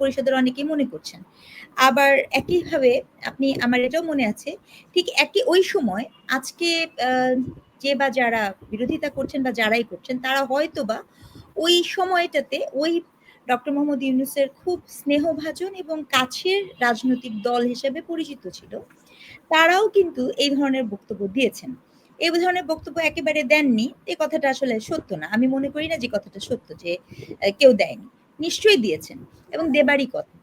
পরিষদের অনেকেই মনে করছেন। আবার একইভাবে আপনি, আমার এটাও মনে আছে, ঠিক একই ওই সময় আজকে যে বা যারা বিরোধিতা করছেন বা যারাই করছেন, তারা হয়তো বা ওই সময়টাতে ওই ডক্টর মোহাম্মদ ইউনুসের খুব স্নেহভাজন এবং কাছের রাজনৈতিক দল হিসেবে পরিচিত ছিল, তারাও কিন্তু এই ধরনের বক্তব্য দিয়েছেন। এই ধরনের বক্তব্য একেবারে দেননি এই কথাটা আসলে সত্য না। আমি মনে করি না যে কথাটা সত্য যে কেউ দেয়নি। নিশ্চয়ই দিয়েছেন এবং দেবারই কথা।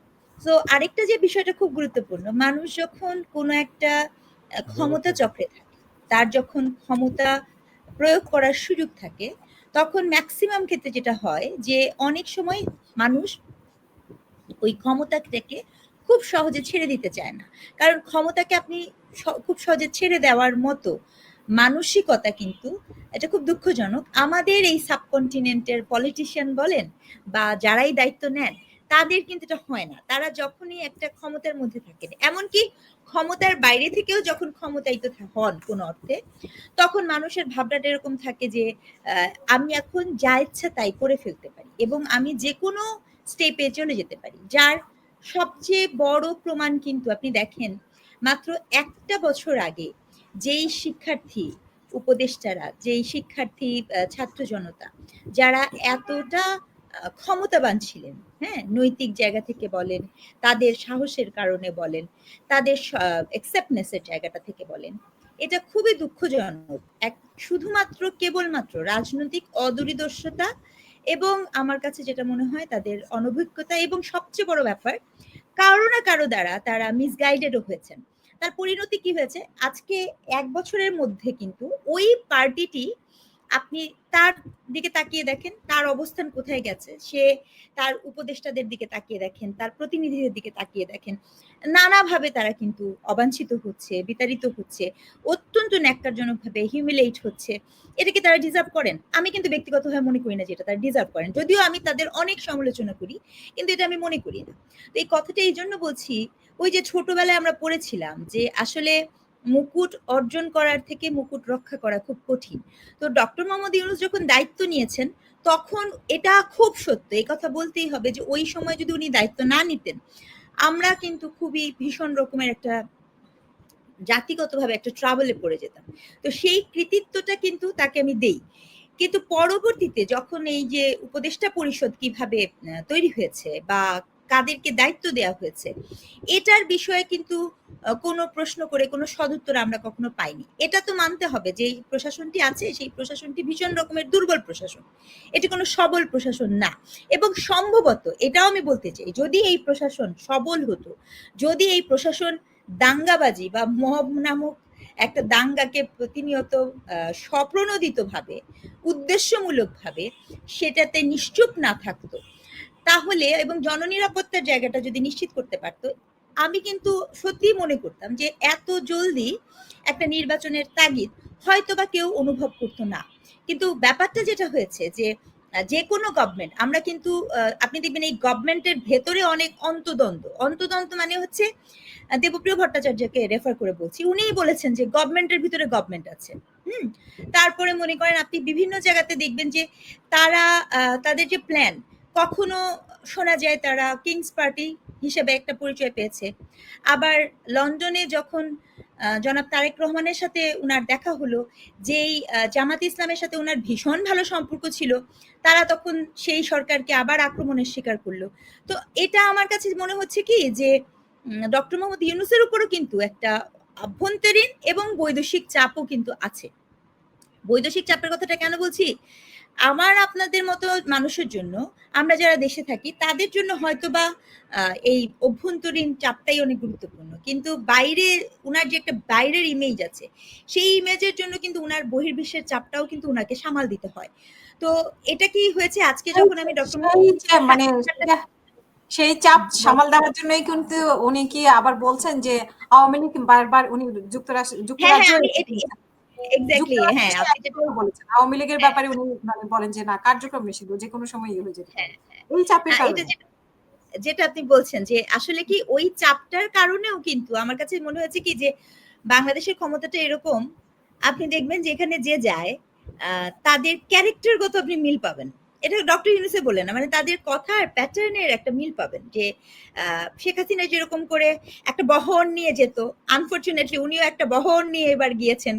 তো আরেকটা যে বিষয়টা খুব গুরুত্বপূর্ণ মানুষ যখন কোনো একটা ক্ষমতা চক্রে থাকে তার যখন ক্ষমতা প্রয়োগ করার সুযোগ থাকে তখন ম্যাক্সিমাম ক্ষেত্রে যেটা হয় যে অনেক সময় মানুষ ওই ক্ষমতাটাকে খুব সহজে ছেড়ে দিতে চায় না। কারণ ক্ষমতাকে আপনি খুব সহজে ছেড়ে দেওয়ার মতো মানসিকতা কিন্তু এটা খুব দুঃখজনক। আমাদের এই সাবকন্টিনেন্টের পলিটিশিয়ান বলেন বা যারাই দায়িত্ব নেন, তাদের কিন্তু এটা হয় না। তারা যখনই একটা ক্ষমতার মধ্যে থাকেন, এমনকি ক্ষমতার বাইরে থেকেও যখন ক্ষমতায়িত হন কোন অর্থে, তখন মানুষের ভাবনাটা এরকম থাকে যে আমি এখন যা ইচ্ছা তাই করে ফেলতে পারি এবং আমি যে কোনো স্টেপে চলে যেতে পারি। যার সবচেয়ে বড় প্রমাণ কিন্তু আপনি দেখেন, মাত্র একটা বছর আগে যেই শিক্ষার্থী উপদেষ্টারা, যেই শিক্ষার্থী ছাত্র জনতা, যারা এতটা ক্ষমতাবান ছিলেন হ্যাঁ নৈতিক জায়গা থেকে বলেন, তাদের সাহসের কারণে বলেন, তাদের অ্যাকসেপ্টনেসের জায়গাটা থেকে বলেন, এটা খুবই দুঃখজনক। এক, শুধুমাত্র, কেবলমাত্র রাজনৈতিক অদূরিদর্শতা এবং আমার কাছে যেটা মনে হয় তাদের অনভিজ্ঞতা এবং সবচেয়ে বড় ব্যাপার, কারও না কারও দ্বারা তারা মিসগাইডেডও হয়েছেন। তার পরিণতি কি হয়েছে? আজকে এক বছরের মধ্যে কিন্তু ওই পার্টিটি আপনি তার দিকে তাকিয়ে দেখেন, তার অবস্থান কোথায় গেছে? সে তার উপদেষ্টাদের দিকে তাকিয়ে দেখেন, তার প্রতিনিধিদের দিকে তাকিয়ে দেখেন। নানাভাবে তারা কিন্তু অবাঞ্ছিত হচ্ছে, বিতাড়িত হচ্ছে, অত্যন্ত ন্যাক্কারজনক ভাবে হিউমিলেট হচ্ছে। এটাকে তারা ডিজার্ভ করেন। আমি কিন্তু ব্যক্তিগতভাবে মনে করি না যেটা তারা ডিজার্ভ করেন। যদিও আমি তাদের অনেক সমালোচনা করি, কিন্তু এটা আমি মনে করি না। তো এই কথাটা এই জন্য বলছি, ওই যে ছোটবেলায় আমরা পড়েছিলাম যে আসলে মুকুট অর্জন করার থেকে মুকুট রক্ষা করা খুব কঠিন। তো ডক্টর মোহাম্মদ ইউনুস যখন দায়িত্ব নিয়েছেন, তখন এটা খুব সত্য। এই কথা বলতেই হবে যে ওই সময় যদি উনি দায়িত্ব না নিতেন, আমরা কিন্তু খুবই ভীষণ রকমের একটা জাতিগতভাবে একটা ট্রাভেলে পড়ে যেতাম। তো সেই কৃতিত্বটা কিন্তু তাকে আমি দেই। কিন্তু পরবর্তীতে যখন এই যে উপদেষ্টা পরিষদ কীভাবে তৈরি হয়েছে বা কাদেরকে দায়িত্ব দেওয়া হয়েছে। এটার বিষয়ে কিন্তু কোনো প্রশ্ন করে কোনো সদুত্তর আমরা কখনো পাইনি। এটা তো মানতে হবে যে প্রশাসনটি আছে, সেই প্রশাসনটি ভীষণ রকমের দুর্বল প্রশাসন। এটি কোনো সবল প্রশাসন না। এবং সম্ভবত এটাও আমি বলতে চাই, যদি এই প্রশাসন সবল হতো, যদি এই প্রশাসন দাঙ্গাবাজি বা মহব নামক একটা দাঙ্গাকে প্রতিনিয়ত স্বপ্রণোদিত ভাবে উদ্দেশ্যমূলক ভাবে সেটাতে নিশ্চুপ না থাকতো তাহলে এবং জননিরাপত্তার জায়গাটা যদি নিশ্চিত করতে পারতো, আমি কিন্তু সত্যি মনে করতাম যে এত জলদি একটা নির্বাচনের তাগিদ হয়তো বা কেউ অনুভব করতো না। কিন্তু ব্যাপারটা যেটা হয়েছে যে যে কোনো গভর্নমেন্ট আমরা কিন্তু আপনি দেখবেন এই গভর্নমেন্টের ভেতরে অনেক অন্তদ্বন্দ্ব। অন্তদ্বন্দ্ব মানে হচ্ছে দেবপ্রিয় ভট্টাচার্যকে রেফার করে বলছি। উনিই বলেছেন যে গভর্নমেন্টের ভিতরে গভর্নমেন্ট আছে। হুম? তারপরে মনে করেন আপনি বিভিন্ন জায়গাতে দেখবেন যে তারা তাদের যে প্ল্যান কখনো শোনা যায় তারা কিংস পার্টি হিসেবে একটা পরিচয় পেয়েছে। আবার লন্ডনে যখন জনাব তারেক রহমানের সাথে উনার দেখা হলো, যেই জামাত ইসলামের সাথে উনার ভীষণ ভালো সম্পর্ক ছিল, তারা তখন সেই সরকারকে আবার আক্রমণের শিকার করল। তো এটা আমার কাছে মনে হচ্ছে কি যে ডক্টর মোহাম্মদ ইউনুসের উপরও কিন্তু একটা আভ্যন্তরীণ এবং বৈদেশিক চাপও কিন্তু আছে। বৈদেশিক চাপের কথাটা কেন বলছি? আমার আপনাদের মতো মানুষের জন্য আমরা যারা দেশে থাকি তাদের জন্য হয়তো বা এই অভ্যন্তরীণ চাপটাই অনেক গুরুত্বপূর্ণ। কিন্তু বাইরে উনার যে একটা বাইরের ইমেজ আছে সেই ইমেজের জন্য কিন্তু উনার বহির্বিশ্বের চাপটাও কিন্তু উনাকে সামাল দিতে হয়। তো এটা কি হয়েছে? আজকে যখন আমি ডক্টর মানে সেই চাপ সামাল দেওয়ার জন্যই কিন্তু উনি কি আবার বলছেন যে আওয়ামী লীগ বারবার উনি যুক্তরাষ্ট্র যুক্তরাজ্য এক্স্যাক্টলি হ্যাঁ আপনি যেটা বলেছেন। আওয়ামী লীগের ব্যাপারে উনি মানে বলেন যে না কার্যক্রম নিষিদ্ধ যে কোনো সময় হয়ে যেতে হ্যাঁ, এই চাপের কারণে। যেটা আপনি বলছেন যে আসলে কি ওই চাপটার কারণেও কিন্তু আমার কাছে মনে হয়েছে কি যে বাংলাদেশের ক্ষমতাটা এরকম আপনি দেখবেন যে এখানে যে যায় তাদের ক্যারেক্টারগত আপনি মিল পাবেন। এটা ডক্টর ইউনুসে বলে না মানে তাদের কথার প্যাটার্নের একটা মিল পাবেন যে আহ, শেখ হাসিনা যেরকম করে একটা বহন নিয়ে যেত আনফরচুনেটলি উনিও একটা বহন নিয়ে এবার গিয়েছেন।